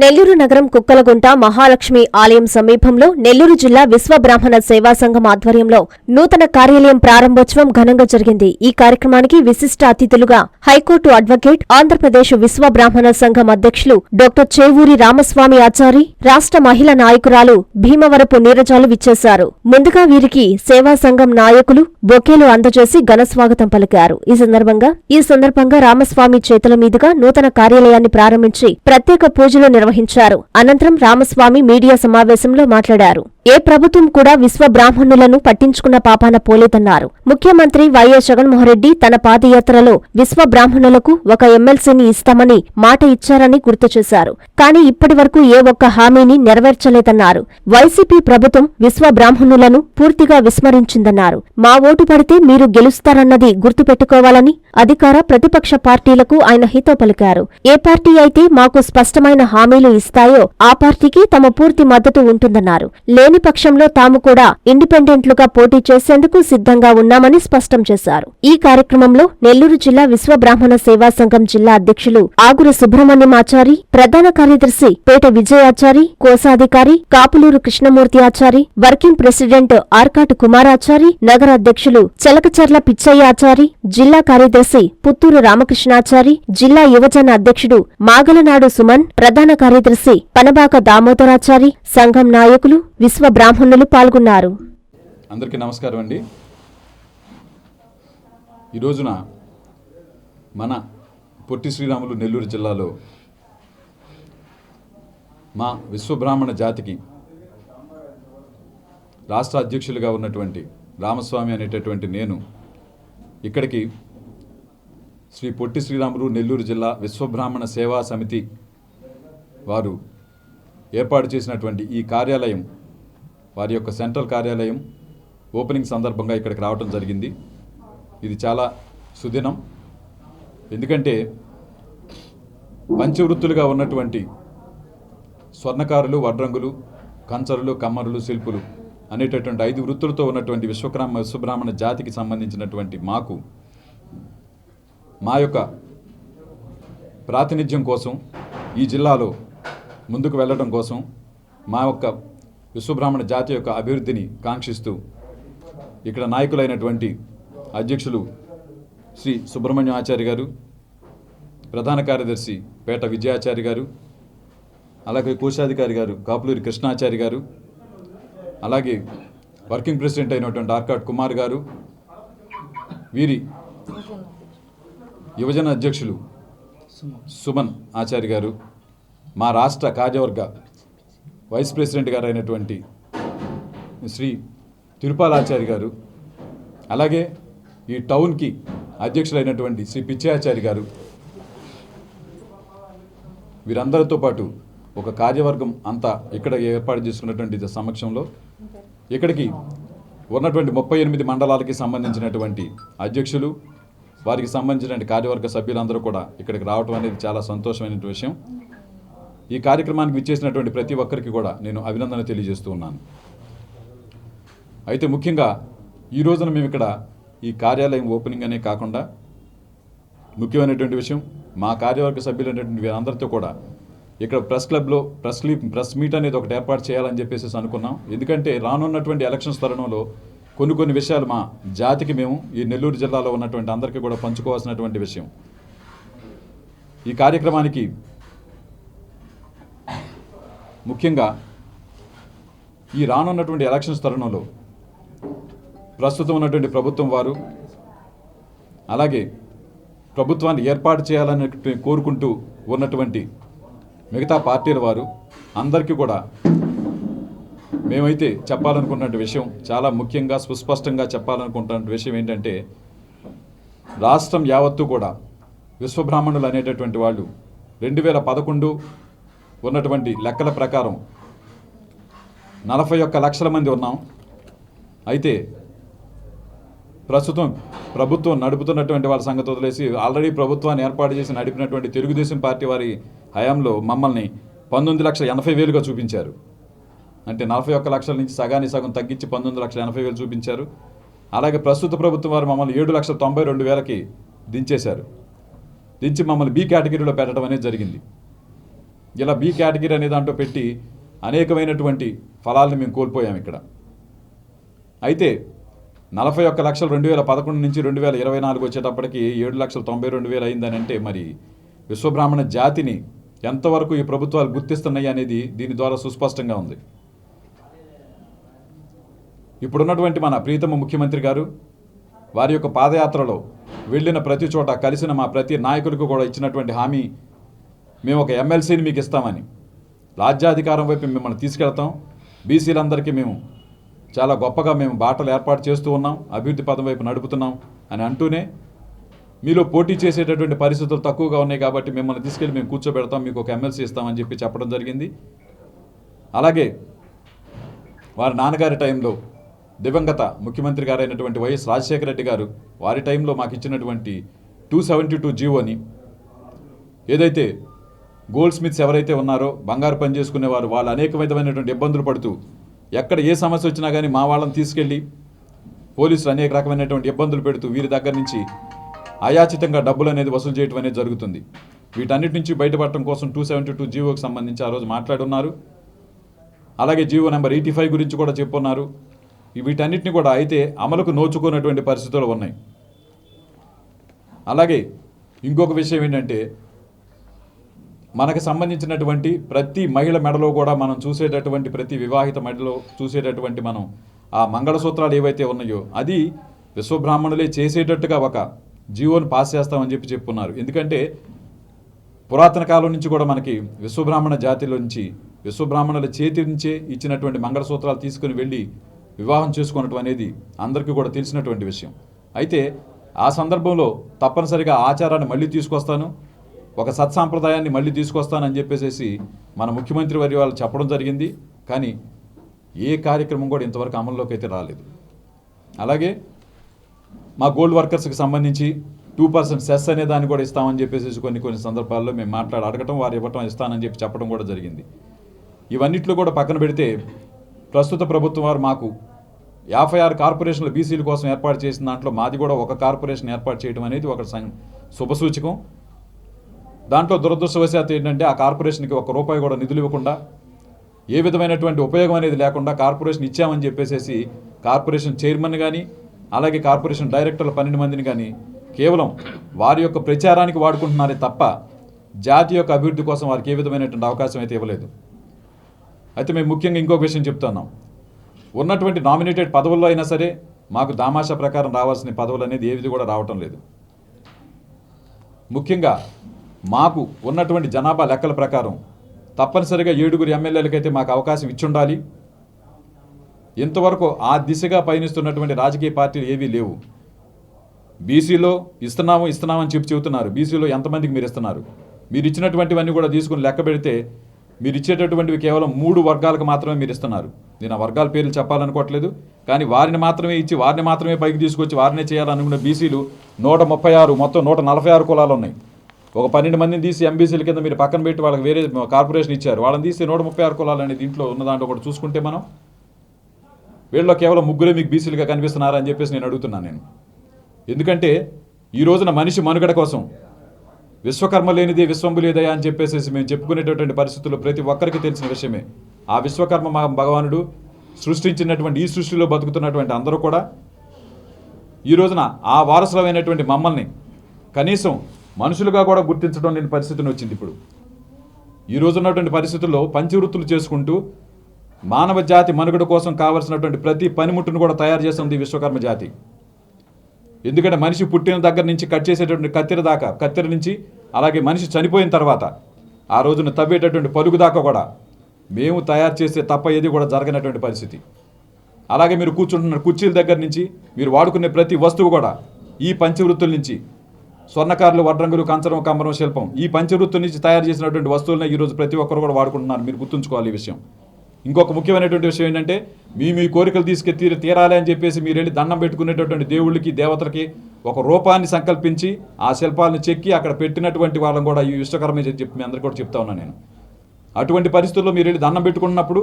నెల్లూరు నగరం కుక్కలగుంట మహాలక్ష్మి ఆలయం సమీపంలో నెల్లూరు జిల్లా విశ్వ బ్రాహ్మణ సేవా సంఘం ఆధ్వర్యంలో నూతన కార్యాలయం ప్రారంభోత్సవం ఘనంగా జరిగింది. ఈ కార్యక్రమానికి విశిష్ట అతిథులుగా హైకోర్టు అడ్వకేట్ ఆంధ్రప్రదేశ్ విశ్వ బ్రాహ్మణ సంఘం అధ్యక్షులు డాక్టర్ చేవూరి రామస్వామి ఆచారి రాష్ట్ర మహిళా నాయకురాలు భీమవరపు నీరజాలు విచ్చేశారు. ముందుగా వీరికి సేవా సంఘం నాయకులు బొకేలు అందజేసి ఘన స్వాగతం పలికారు. ఈ సందర్భంగా ఈ సందర్భంగా రామస్వామి చేతుల మీదుగా నూతన కార్యాలయాన్ని ప్రారంభించి ప్రత్యేక పూజలు నిర్వహించారు. అనంతరం రామస్వామి మీడియా సమావేశంలో మాట్లాడారు. ఏ ప్రభుత్వం కూడా విశ్వ బ్రాహ్మణులను పట్టించుకున్న పాపాన పోలేదన్నారు. ముఖ్యమంత్రి వైఎస్ జగన్మోహన్రెడ్డి తన పాదయాత్రలో విశ్వ బ్రాహ్మణులకు ఒక ఎమ్మెల్సీని ఇస్తామని మాట ఇచ్చారని గుర్తు చేశారు. కానీ ఇప్పటి వరకు ఏ ఒక్క హామీని నెరవేర్చలేదన్నారు. వైసీపీ ప్రభుత్వం విశ్వ బ్రాహ్మణులను పూర్తిగా విస్మరించిందన్నారు. మా ఓటు పడితే మీరు గెలుస్తారన్నది గుర్తుపెట్టుకోవాలని అధికార ప్రతిపక్ష పార్టీలకు ఆయన హితో పలికారు. ఏ పార్టీ అయితే మాకు స్పష్టమైన హామీలు ఇస్తాయో ఆ పార్టీకి తమ పూర్తి మద్దతు ఉంటుందన్నారు. లేని పక్షంలో తాము కూడా ఇండిపెండెంట్లుగా పోటీ చేసేందుకు సిద్ధంగా ఉన్నామని స్పష్టం చేశారు. ఈ కార్యక్రమంలో నెల్లూరు జిల్లా విశ్వ బ్రాహ్మణ సేవా సంఘం జిల్లా అధ్యక్షులు ఆగురు సుబ్రహ్మణ్యమాచారి ప్రధాన కార్యదర్శి పేట విజయాచారి కోశాధికారి కాపులూరు కృష్ణమూర్తి ఆచారి వర్కింగ్ ప్రెసిడెంట్ ఆర్కాటు కుమారాచారి నగర అధ్యక్షులు చెలకచర్ల పిచ్చయ్యాచారి జిల్లా కార్యదర్శి పుత్తూరు రామకృష్ణాచారి జిల్లా యువజన అధ్యక్షుడు మాగలనాడు సుమన్ ప్రధాన కార్యదర్శి పనబాక దామోదరాచారి సంఘం నాయకులు విశ్వ బ్రాహ్మణులు పాల్గొన్నారు. అందరికీ నమస్కారం అండి. ఈ రోజున మన పొట్టి శ్రీరాములు నెల్లూరు జిల్లాలో మా విశ్వబ్రాహ్మణ జాతికి రాష్ట్ర అధ్యక్షులుగా ఉన్నటువంటి రామస్వామి అనేటటువంటి నేను ఇక్కడికి శ్రీ పొట్టి శ్రీరాములు నెల్లూరు జిల్లా విశ్వబ్రాహ్మణ సేవా సమితి వారు ఏర్పాటు చేసినటువంటి ఈ కార్యాలయం వారి యొక్క సెంట్రల్ కార్యాలయం ఓపెనింగ్ సందర్భంగా ఇక్కడికి రావటం జరిగింది. ఇది చాలా సుదినం. ఎందుకంటే పంచవృత్తులుగా ఉన్నటువంటి స్వర్ణకారులు వడ్రంగులు కంచరులు కమ్మరులు శిల్పులు అనేటటువంటి ఐదు వృత్తులతో ఉన్నటువంటి విశ్వక్రామ విశ్వబ్రాహ్మణ జాతికి సంబంధించినటువంటి మాకు మా యొక్క ప్రాతినిధ్యం కోసం ఈ జిల్లాలో ముందుకు వెళ్ళడం కోసం మా యొక్క విశ్వబ్రాహ్మణ జాతి యొక్క అభివృద్ధిని కాంక్షిస్తూ ఇక్కడ నాయకులైనటువంటి అధ్యక్షులు శ్రీ సుబ్రహ్మణ్యం ఆచార్య గారు ప్రధాన కార్యదర్శి పేట విజయాచార్య గారు అలాగే కోశాధికారి గారు కాపులూరి కృష్ణాచారి గారు అలాగే వర్కింగ్ ప్రెసిడెంట్ అయినటువంటి ఆర్కాట్ కుమార్ గారు వీరి యువజన అధ్యక్షులు సుమన్ ఆచార్య గారు మా రాష్ట్ర కార్యవర్గ వైస్ ప్రెసిడెంట్ గారు అయినటువంటి శ్రీ తిరుపాలాచారి గారు అలాగే ఈ టౌన్కి అధ్యక్షులైనటువంటి శ్రీ పిచ్చయాచారి గారు వీరందరితో పాటు ఒక కార్యవర్గం అంతా ఇక్కడ ఏర్పాటు చేసుకున్నటువంటి సమక్షంలో ఇక్కడికి ఉన్నటువంటి ముప్పై ఎనిమిది మండలాలకి సంబంధించినటువంటి అధ్యక్షులు వారికి సంబంధించినటువంటి కార్యవర్గ సభ్యులందరూ కూడా ఇక్కడికి రావటం అనేది చాలా సంతోషమైన విషయం. ఈ కార్యక్రమానికి విచ్చేసినటువంటి ప్రతి ఒక్కరికి కూడా నేను అభినందన తెలియజేస్తూ ఉన్నాను. అయితే ముఖ్యంగా ఈ రోజున మేము ఇక్కడ ఈ కార్యాలయం ఓపెనింగ్ అనే కాకుండా ముఖ్యమైనటువంటి విషయం మా కార్యవర్గ సభ్యులైనటువంటి వీరందరితో కూడా ఇక్కడ ప్రెస్ క్లబ్లో ప్రెస్ లీప్ ప్రెస్ మీట్ అనేది ఒకటి ఏర్పాటు చేయాలని చెప్పేసి అనుకున్నాం. ఎందుకంటే రానున్నటువంటి ఎలక్షన్స్ తరుణంలో కొన్ని కొన్ని విషయాలు మా జాతికి మేము ఈ నెల్లూరు జిల్లాలో ఉన్నటువంటి అందరికీ కూడా పంచుకోవాల్సినటువంటి విషయం. ఈ కార్యక్రమానికి ముఖ్యంగా ఈ రానున్నటువంటి ఎలక్షన్స్ తరుణంలో ప్రస్తుతం ఉన్నటువంటి ప్రభుత్వం వారు అలాగే ప్రభుత్వాన్ని ఏర్పాటు చేయాలని కోరుకుంటూ ఉన్నటువంటి మిగతా పార్టీల వారు అందరికీ కూడా మేమైతే చెప్పాలనుకున్నటువంటి విషయం చాలా ముఖ్యంగా సుస్పష్టంగా చెప్పాలనుకుంటున్న విషయం ఏంటంటే రాష్ట్రం యావత్తు కూడా విశ్వబ్రాహ్మణులు అనేటటువంటి వాళ్ళు రెండు వేల పదకొండు ఉన్నటువంటి లెక్కల ప్రకారం నలభై ఒక్క లక్షల మంది ఉన్నాం. అయితే ప్రస్తుతం ప్రభుత్వం నడుపుతున్నటువంటి వాళ్ళ సంగతి వదిలేసి ఆల్రెడీ ప్రభుత్వాన్ని ఏర్పాటు చేసి నడిపినటువంటి తెలుగుదేశం పార్టీ వారి హయాంలో మమ్మల్ని పంతొమ్మిది లక్షల ఎనభై వేలుగా చూపించారు. అంటే నలభై ఒక్క లక్షల నుంచి సగాన్ని సగం తగ్గించి పంతొమ్మిది లక్షల ఎనభై వేలు చూపించారు. అలాగే ప్రస్తుత ప్రభుత్వం వారు మమ్మల్ని ఏడు లక్షల తొంభై రెండు వేలకి దించేశారు. దించి మమ్మల్ని బి కేటగిరీలో పెట్టడం అనేది జరిగింది. ఇలా బి కేటగిరీ అనే దాంట్లో పెట్టి అనేకమైనటువంటి ఫలాలను మేము కోల్పోయాం ఇక్కడ. అయితే నలభై ఒక్క లక్షలు రెండు వేల పదకొండు నుంచి రెండు వేల ఇరవై నాలుగు వచ్చేటప్పటికి ఏడు లక్షల తొంభై రెండు వేలు అయిందని అంటే మరి విశ్వబ్రాహ్మణ జాతిని ఎంతవరకు ఈ ప్రభుత్వాలు గుర్తిస్తున్నాయి అనేది దీని ద్వారా సుస్పష్టంగా ఉంది. ఇప్పుడున్నటువంటి మన ప్రీతమ ముఖ్యమంత్రి గారు వారి యొక్క పాదయాత్రలో వెళ్ళిన ప్రతి చోట కలిసిన మా ప్రతి నాయకులకు కూడా ఇచ్చినటువంటి హామీ మేము ఒక ఎమ్మెల్సీని మీకు ఇస్తామని. రాజ్యాధికారం వైపు మిమ్మల్ని తీసుకెళ్తాం. బీసీలందరికీ మేము చాలా గొప్పగా మేము బాటలు ఏర్పాటు చేస్తూ ఉన్నాం. అభివృద్ధి పదం వైపు నడుపుతున్నాం అని అంటూనే మీలో పోటీ చేసేటటువంటి పరిస్థితులు తక్కువగా ఉన్నాయి కాబట్టి మిమ్మల్ని తీసుకెళ్ళి మేము కూర్చోబెడతాం. మీకు ఒక ఎమ్మెల్సీ ఇస్తామని చెప్పి చెప్పడం జరిగింది. అలాగే వారి నాన్నగారి టైంలో దివంగత ముఖ్యమంత్రి గారైనటువంటి వైఎస్ రాజశేఖర రెడ్డి గారు వారి టైంలో మాకు ఇచ్చినటువంటి టూ సెవెంటీ టూ జీవోని ఏదైతే గోల్డ్ స్మిత్స్ ఎవరైతే ఉన్నారో బంగారు పని చేసుకునేవారు వాళ్ళు అనేక విధమైనటువంటి ఇబ్బందులు పడుతూ ఎక్కడ ఏ సమస్య వచ్చినా కానీ మా వాళ్ళని తీసుకెళ్ళి పోలీసులు అనేక రకమైనటువంటి ఇబ్బందులు పెడుతూ వీరి దగ్గర నుంచి అయాచితంగా డబ్బులు అనేది వసూలు చేయడం అనేది జరుగుతుంది. వీటన్నిటి నుంచి బయటపడటం కోసం టూ సెవెంటీ టూ జీవోకి సంబంధించి ఆ రోజు మాట్లాడున్నారు. అలాగే జీవో నెంబర్ ఎయిటీ ఫైవ్ గురించి కూడా చెప్పున్నారు. వీటన్నిటిని కూడా అయితే అమలుకు నోచుకున్నటువంటి పరిస్థితులు ఉన్నాయి. అలాగే ఇంకొక విషయం ఏంటంటే మనకు సంబంధించినటువంటి ప్రతి మహిళ మెడలో కూడా మనం చూసేటటువంటి ప్రతి వివాహిత మెడలో చూసేటటువంటి మనం ఆ మంగళసూత్రాలు ఏవైతే ఉన్నాయో అది విశ్వబ్రాహ్మణులే చేసేటట్టుగా ఒక జీవోని పాస్ చేస్తామని చెప్పి చెప్పున్నారు. ఎందుకంటే పురాతన కాలం నుంచి కూడా మనకి విశ్వబ్రాహ్మణ జాతిలో నుంచి విశ్వబ్రాహ్మణుల చేతి నుంచే ఇచ్చినటువంటి మంగళసూత్రాలు తీసుకుని వెళ్ళి వివాహం చేసుకోవటం అనేది అందరికీ కూడా తెలిసినటువంటి విషయం. అయితే ఆ సందర్భంలో తప్పనిసరిగా ఆచారాన్ని మళ్ళీ తీసుకొస్తాను. ఒక సత్సాంప్రదాయాన్ని మళ్ళీ తీసుకొస్తానని చెప్పేసి మన ముఖ్యమంత్రి వారి వాళ్ళు చెప్పడం జరిగింది. కానీ ఏ కార్యక్రమం కూడా ఇంతవరకు అమల్లోకి అయితే రాలేదు. అలాగే మా గోల్డ్ వర్కర్స్కి సంబంధించి టూ పర్సెంట్ సెస్ అనే దాన్ని కూడా ఇస్తామని చెప్పేసి కొన్ని కొన్ని సందర్భాల్లో మేము మాట్లాడి అడగటం వారు ఇవ్వటం ఇస్తానని చెప్పి చెప్పడం కూడా జరిగింది. ఇవన్నిట్లో కూడా పక్కన పెడితే ప్రస్తుత ప్రభుత్వం వారు మాకు యాభై ఆరు కార్పొరేషన్ల బీసీల కోసం ఏర్పాటు చేసిన దాంట్లో మాది కూడా ఒక కార్పొరేషన్ ఏర్పాటు చేయడం అనేది ఒక సం- శుభసూచకం దాంట్లో దురదృష్టవశాత్తు ఏంటంటే ఆ కార్పొరేషన్కి ఒక రూపాయి కూడా నిధులు ఇవ్వకుండా ఏ విధమైనటువంటి ఉపయోగం అనేది లేకుండా కార్పొరేషన్ ఇచ్చామని చెప్పేసి కార్పొరేషన్ చైర్మన్ కానీ అలాగే కార్పొరేషన్ డైరెక్టర్ల పన్నెండు మందిని కానీ కేవలం వారి యొక్క ప్రచారానికి వాడుకుంటున్నారే తప్ప జాతి యొక్క అభివృద్ధి కోసం వారికి ఏ విధమైనటువంటి అవకాశం అయితే ఇవ్వలేదు. అయితే మేము ముఖ్యంగా ఇంకొక విషయం చెప్తున్నాం. ఉన్నటువంటి నామినేటెడ్ పదవుల్లో అయినా సరే మాకు దామాషా ప్రకారం రావాల్సిన పదవులు అనేది ఏది కూడా రావటం లేదు. ముఖ్యంగా మాకు ఉన్నటువంటి జనాభా లెక్కల ప్రకారం తప్పనిసరిగా ఏడుగురు ఎమ్మెల్యేలకైతే మాకు అవకాశం ఇచ్చుండాలి. ఇంతవరకు ఆ దిశగా పయనిస్తున్నటువంటి రాజకీయ పార్టీలు ఏవీ లేవు. బీసీలో ఇస్తున్నాము ఇస్తున్నామని చెప్పి చెబుతున్నారు. బీసీలో ఎంతమందికి మీరు ఇస్తున్నారు? మీరు ఇచ్చినటువంటివన్నీ కూడా తీసుకుని లెక్క పెడితే మీరు ఇచ్చేటటువంటివి కేవలం మూడు వర్గాలకు మాత్రమే మీరు ఇస్తున్నారు. నేను ఆ వర్గాల పేర్లు చెప్పాలనుకోవట్లేదు కానీ వారిని మాత్రమే ఇచ్చి వారిని మాత్రమే పైకి తీసుకొచ్చి వారినే చేయాలనుకున్న బీసీలు నూట ముప్పై ఆరు మొత్తం నూట నలభై ఆరు కులాలు ఉన్నాయి. ఒక పన్నెండు మందిని తీసి ఎంబీసీల కింద మీరు పక్కన పెట్టి వాళ్ళకి వేరే కార్పొరేషన్ ఇచ్చారు. వాళ్ళని తీసి నూట ముప్పై ఆరు కులాలు అనేది దీంట్లో ఉన్న దాంట్లో కూడా చూసుకుంటే మనం వీళ్ళలో కేవలం ముగ్గురే మీకు బీసీలుగా కనిపిస్తున్నారా అని చెప్పేసి నేను అడుగుతున్నాను నేను. ఎందుకంటే ఈ రోజున మనిషి మనుగడ కోసం విశ్వకర్మ లేనిదే విశ్వంబు లేదయా అని చెప్పేసి మేము చెప్పుకునేటటువంటి పరిస్థితుల్లో ప్రతి ఒక్కరికి తెలిసిన విషయమే. ఆ విశ్వకర్మ మా భగవానుడు సృష్టించినటువంటి ఈ సృష్టిలో బతుకుతున్నటువంటి అందరూ కూడా ఈ రోజున ఆ వారసులమైనటువంటి మమ్మల్ని కనీసం మనుషులుగా కూడా గుర్తించడం లేని పరిస్థితిని వచ్చింది ఇప్పుడు. ఈ రోజు ఉన్నటువంటి పరిస్థితుల్లో పంచవృత్తులు చేసుకుంటూ మానవ జాతి మనుగడ కోసం కావలసినటువంటి ప్రతి పనిముట్టును కూడా తయారు చేస్తుంది విశ్వకర్మ జాతి. ఎందుకంటే మనిషి పుట్టిన దగ్గర నుంచి కట్ చేసేటటువంటి కత్తెర దాకా కత్తెర నుంచి అలాగే మనిషి చనిపోయిన తర్వాత ఆ రోజున తవ్వేటటువంటి పలుగు దాకా కూడా మేము తయారు చేసే తప్ప ఏది కూడా జరగనటువంటి పరిస్థితి. అలాగే మీరు కూర్చుంటున్న కుర్చీల దగ్గర నుంచి మీరు వాడుకునే ప్రతి వస్తువు కూడా ఈ పంచవృత్తుల నుంచి స్వర్ణకారులు వడ్రంగులు కంచరం కంబరం శిల్పం. ఈ పంచవృత్తుల నుంచి తయారు చేసినటువంటి వస్తువులనే ఈరోజు ప్రతి ఒక్కరు కూడా వాడుకుంటున్నారు. మీరు గుర్తుంచుకోవాలి ఈ విషయం. ఇంకొక ముఖ్యమైనటువంటి విషయం ఏంటంటే మీ మీ కోరికలు తీసుకె తీర తీరాలి అని చెప్పేసి మీరు వెళ్ళి దండం పెట్టుకునేటటువంటి దేవుళ్ళకి దేవతలకి ఒక రూపాన్ని సంకల్పించి ఆ శిల్పాలను చెక్కి అక్కడ పెట్టినటువంటి వాళ్ళని కూడా ఈ విశ్వకర్మ చెప్పి మీ అందరికీ కూడా చెప్తా ఉన్నాను నేను. అటువంటి పరిస్థితుల్లో మీరు వెళ్ళి దండం పెట్టుకున్నప్పుడు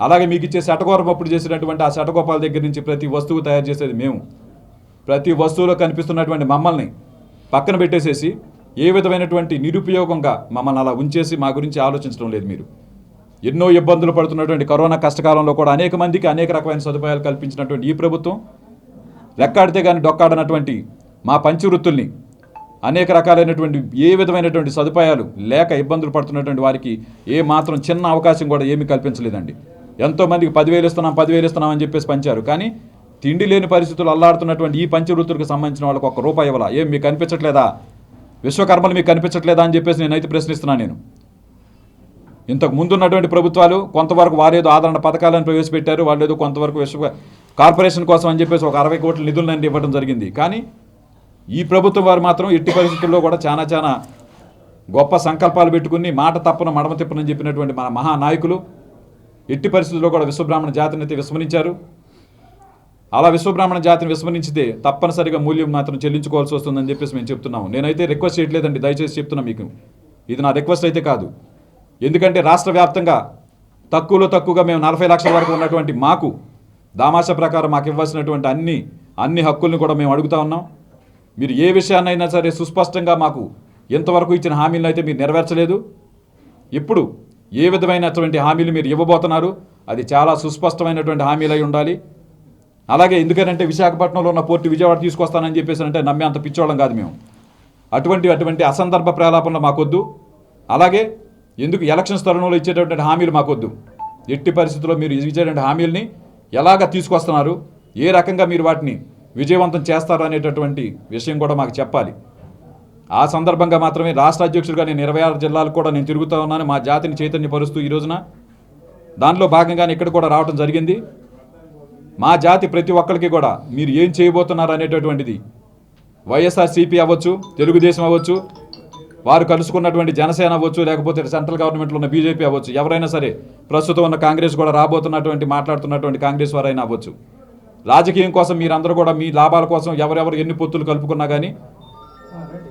అలాగే మీకు ఇచ్చే శటగోరం అప్పుడు చేసినటువంటి ఆ శటగోపాల దగ్గర నుంచి ప్రతి వస్తువు తయారు చేసేది మేము. ప్రతి వస్తువులో కనిపిస్తున్నటువంటి మమ్మల్ని పక్కన పెట్టేసేసి ఏ విధమైనటువంటి నిరుపయోగంగా మమ్మల్ని అలా ఉంచేసి మా గురించి ఆలోచించడం లేదు మీరు. ఎన్నో ఇబ్బందులు పడుతున్నటువంటి కరోనా కష్టకాలంలో కూడా అనేక మందికి అనేక రకమైన సదుపాయాలు కల్పించినటువంటి ఈ ప్రభుత్వం లెక్కాడితే కానీ డొక్కాడనటువంటి మా పంచవృత్తుల్ని అనేక రకాలైనటువంటి ఏ విధమైనటువంటి సదుపాయాలు లేక ఇబ్బందులు పడుతున్నటువంటి వారికి ఏ మాత్రం చిన్న అవకాశం కూడా ఏమీ కల్పించలేదండి. ఎంతోమందికి పదివేలు ఇస్తున్నాం పదివేలు ఇస్తున్నాం అని చెప్పేసి పంచారు. కానీ తిండి లేని పరిస్థితులు అల్లాడుతున్నటువంటి ఈ పంచవృత్తులకు సంబంధించిన వాళ్ళకి ఒక్క రూపాయి ఇవ్వాలా? ఏం మీకు కనిపించట్లేదా? విశ్వకర్మలు మీకు కనిపించట్లేదా అని చెప్పేసి నేనైతే ప్రశ్నిస్తున్నాను నేను. ఇంతకు ముందున్నటువంటి ప్రభుత్వాలు కొంతవరకు వారేదో ఆదరణ పథకాలను ప్రవేశపెట్టారు వాళ్ళు ఏదో కొంతవరకు విశ్వ కార్పొరేషన్ కోసం అని చెప్పేసి ఒక అరవై కోట్ల నిధులను ఇవ్వడం జరిగింది. కానీ ఈ ప్రభుత్వం వారు మాత్రం ఎట్టి పరిస్థితుల్లో కూడా చాలా చాలా గొప్ప సంకల్పాలు పెట్టుకుని మాట తప్పన మడమ తిప్పనని చెప్పినటువంటి మన మహానాయకులు ఎట్టి పరిస్థితుల్లో కూడా విశ్వబ్రాహ్మణ జాతిని అయితే విస్మరించారు. అలా విశ్వబ్రాహ్మణ జాతిని విస్మరించితే తప్పనిసరిగా మూల్యం మాత్రం చెల్లించుకోవాల్సి వస్తుందని చెప్పేసి మేము చెప్తున్నాము. నేనైతే రిక్వెస్ట్ చేయట్లేదండి దయచేసి చెప్తున్నా మీకు. ఇది నా రిక్వెస్ట్ అయితే కాదు. ఎందుకంటే రాష్ట్ర వ్యాప్తంగా తక్కువలో తక్కువగా మేము నలభై లక్షల వరకు ఉన్నటువంటి మాకు దామాష ప్రకారం మాకు ఇవ్వాల్సినటువంటి అన్ని అన్ని హక్కుల్ని కూడా మేము అడుగుతా ఉన్నాం. మీరు ఏ విషయాన్నైనా సరే సుస్పష్టంగా మాకు ఇంతవరకు ఇచ్చిన హామీలను అయితే మీరు నెరవేర్చలేదు. ఇప్పుడు ఏ విధమైనటువంటి హామీలు మీరు ఇవ్వబోతున్నారు అది చాలా సుస్పష్టమైనటువంటి హామీలు ఉండాలి. అలాగే ఎందుకంటే విశాఖపట్నంలో ఉన్న పోర్టు విజయవాడ తీసుకొస్తానని చెప్పేసి అంటే నమ్మే అంత పిచ్చోళ్ళం కాదు మేము. అటువంటి అటువంటి అసందర్భ ప్రలాపనలు మాకొద్దు. అలాగే ఎందుకు ఎలక్షన్స్ తరుణంలో ఇచ్చేటటువంటి హామీలు మాకొద్దు. ఎట్టి పరిస్థితుల్లో మీరు ఇచ్చేటువంటి హామీల్ని ఎలాగ తీసుకొస్తున్నారు? ఏ రకంగా మీరు వాటిని విజయవంతం చేస్తారు అనేటటువంటి విషయం కూడా మాకు చెప్పాలి. ఆ సందర్భంగా మాత్రమే రాష్ట్ర అధ్యక్షుడిగా నేను ఇరవై ఆరు జిల్లాలు కూడా నేను తిరుగుతూ ఉన్నాను. మా జాతిని చైతన్యపరుస్తూ ఈ రోజున దానిలో భాగంగానే ఇక్కడ కూడా రావడం జరిగింది. మా జాతి ప్రతి ఒక్కరికి కూడా మీరు ఏం చేయబోతున్నారు అనేటటువంటిది వైఎస్ఆర్సీపీ అవ్వచ్చు తెలుగుదేశం అవ్వచ్చు వారు కలుసుకున్నటువంటి జనసేన అవ్వచ్చు లేకపోతే సెంట్రల్ గవర్నమెంట్లో ఉన్న బీజేపీ అవ్వచ్చు ఎవరైనా సరే ప్రస్తుతం ఉన్న కాంగ్రెస్ కూడా రాబోతున్నటువంటి మాట్లాడుతున్నటువంటి కాంగ్రెస్ వారైనా అవ్వచ్చు. రాజకీయం కోసం మీరందరూ కూడా మీ లాభాల కోసం ఎవరెవరు ఎన్ని పొత్తులు కలుపుకున్నా కానీ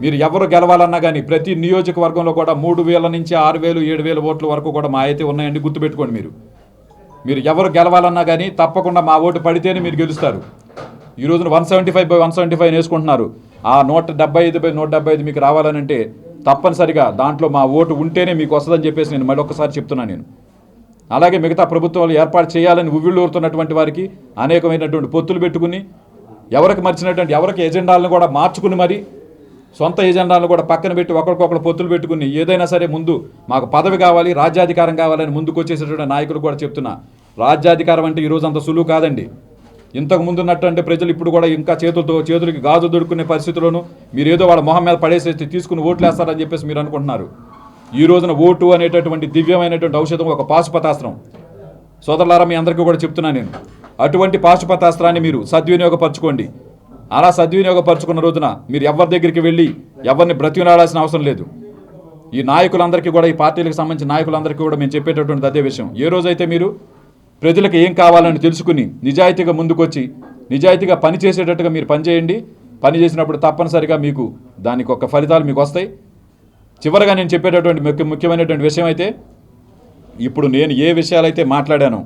మీరు ఎవరు గెలవాలన్నా కానీ ప్రతి నియోజకవర్గంలో కూడా మూడు వేల నుంచి ఆరు వేలు ఏడు వేల ఓట్ల వరకు కూడా మా అయితే ఉన్నాయండి గుర్తుపెట్టుకోండి మీరు. మీరు ఎవరు గెలవాలన్నా కానీ తప్పకుండా మా ఓటు పడితేనే మీరు గెలుస్తారు. ఈ రోజున one seventy five by one seventy five వేసుకుంటున్నారు. ఆ నూట డెబ్బై ఐదు బై నూట డెబ్బై ఐదు మీకు రావాలనంటే తప్పనిసరిగా దాంట్లో మా ఓటు ఉంటేనే మీకు వస్తుందని చెప్పేసి నేను మళ్ళీ చెప్తున్నాను నేను. అలాగే మిగతా ప్రభుత్వాలు ఏర్పాటు చేయాలని ఉవ్విళ్ళూరుతున్నటువంటి వారికి అనేకమైనటువంటి పొత్తులు పెట్టుకుని ఎవరికి మర్చినటువంటి ఎవరికి ఎజెండాలను కూడా మార్చుకుని మరి సొంత ఎజెండాలను కూడా పక్కన పెట్టి ఒకరికొకరు పొత్తులు పెట్టుకుని ఏదైనా సరే ముందు మాకు పదవి కావాలి రాజ్యాధికారం కావాలని ముందుకు వచ్చేసేటువంటి నాయకులు కూడా చెప్తున్నా. రాజ్యాధికారం అంటే ఈరోజు అంత సులువు కాదండి. ఇంతకు ముందు అంటే ప్రజలు ఇప్పుడు కూడా ఇంకా చేతులతో చేతులకి గాజు దొడుకునే పరిస్థితిలోనూ మీరు ఏదో వాళ్ళ మొహం మీద పడేసేసి తీసుకుని ఓట్లు వేస్తారని చెప్పేసి మీరు అనుకుంటున్నారు. ఈ రోజున ఓటు అనేటటువంటి దివ్యమైనటువంటి ఔషధం ఒక పాశుపతాస్త్రం. సోదరులారా మీ అందరికీ కూడా చెప్తున్నాను నేను. అటువంటి పాశుపతాస్త్రాన్ని మీరు సద్వినియోగపరచుకోండి. అలా సద్వినియోగపరచుకున్న రోజున మీరు ఎవరి దగ్గరికి వెళ్ళి ఎవరిని బ్రతికినాడాల్సిన అవసరం లేదు. ఈ నాయకులందరికీ కూడా ఈ పార్టీలకు సంబంధించిన నాయకులందరికీ కూడా మేము చెప్పేటటువంటిది అదే విషయం. ఏ రోజైతే మీరు ప్రజలకు ఏం కావాలని తెలుసుకుని నిజాయితీగా ముందుకొచ్చి నిజాయితీగా పనిచేసేటట్టుగా మీరు పనిచేయండి. పని చేసినప్పుడు తప్పనిసరిగా మీకు దానికి ఒక ఫలితాలు మీకు వస్తాయి. చివరిగా నేను చెప్పేటటువంటి ముఖ్య ముఖ్యమైనటువంటి విషయం అయితే ఇప్పుడు నేను ఏ విషయాలైతే మాట్లాడానో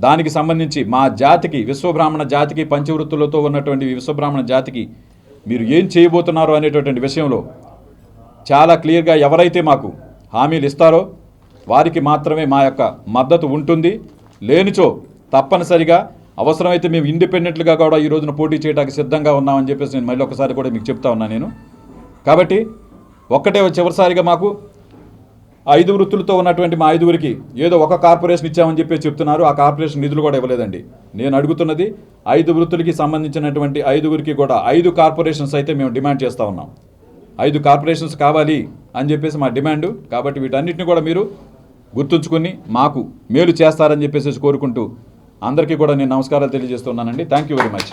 దానికి సంబంధించి మా జాతికి విశ్వబ్రాహ్మణ జాతికి పంచవృత్తులతో ఉన్నటువంటి విశ్వబ్రాహ్మణ జాతికి మీరు ఏం చేయబోతున్నారో అనేటటువంటి విషయంలో చాలా క్లియర్గా ఎవరైతే మాకు హామీలు ఇస్తారో వారికి మాత్రమే మా యొక్క మద్దతు ఉంటుంది. లేనిచో తప్పనిసరిగా అవసరమైతే మేము ఇండిపెండెంట్గా కూడా ఈ రోజున పోటీ చేయడానికి సిద్ధంగా ఉన్నామని చెప్పేసి నేను మళ్ళీ ఒకసారి కూడా మీకు చెప్తా ఉన్నాను నేను. కాబట్టి ఒక్కటే చివరిసారిగా మాకు ఐదు వృత్తులతో ఉన్నటువంటి మా ఐదుగురికి ఏదో ఒక కార్పొరేషన్ ఇచ్చామని చెప్పి చెప్తున్నారు. ఆ కార్పొరేషన్ నిధులు కూడా ఇవ్వలేదండి. నేను అడుగుతున్నది ఐదు వృత్తులకి సంబంధించినటువంటి ఐదుగురికి కూడా ఐదు కార్పొరేషన్స్ అయితే మేము డిమాండ్ చేస్తూ ఉన్నాం. ఐదు కార్పొరేషన్స్ కావాలి అని చెప్పేసి మా డిమాండ్. కాబట్టి వీటన్నిటిని కూడా మీరు గుర్తుంచుకుని మాకు మేలు చేస్తారని చెప్పేసి కోరుకుంటూ అందరికీ కూడా నేను నమస్కారాలు తెలియజేస్తున్నానండి. Thank you very much